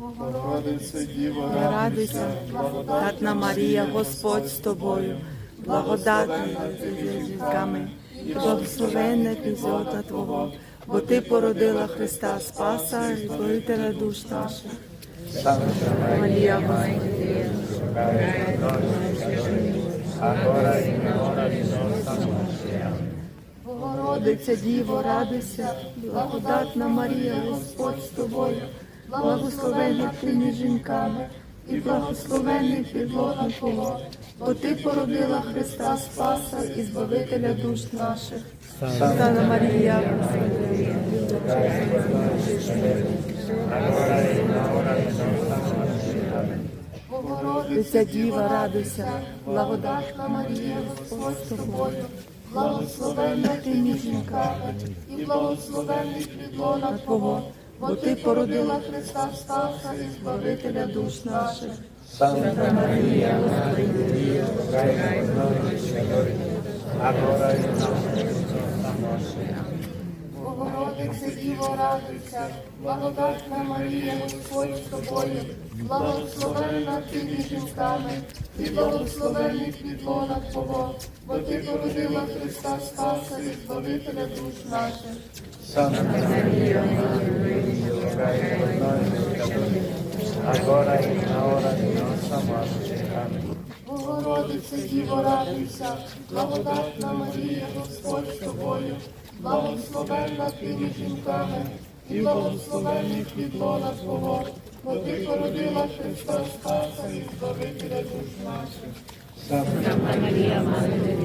Богородице Діво, Радуйся, благодатна Марія, Господь з тобою, благодатна ти жінками, і благословенна пізота Твого, бо Ти породила Христа Спаса і Збавителя душ наших. Марія, Господи, Богородиця Діво, радуйся, благодатна Марія, Господь з тобою, благословенна ти між жінками, і благословенний підлога Твого, бо Ти породила Христа Спаса і Збавителя душ наших. Сана Марія, Богородиця Діва, радуйся, благодатна Марія, Господь з тобою, благословенна ти між жінками, і благословенний підлона Твого, бо Ти породила Христа Спаса і Збавителя душ наших. Свята Марія, Господи, Богородице Діво, радуйся, благодатна Марія, Господь з тобою, благословенна ти між жінками, і благословенний підлона Твого, бо ти породила Христа Спаса і Збавителя душ наших. Maria, Mãe de Agora e na hora de nossa morte. Amém. Богородице Діво, радуйся, благодатна Марія, Господь з тобою, благословенна ти між жінками, і благословенний підлона Твого, бо ти породила Христа Спаса і Збавителя душ наших. Santa Maria, Mãe de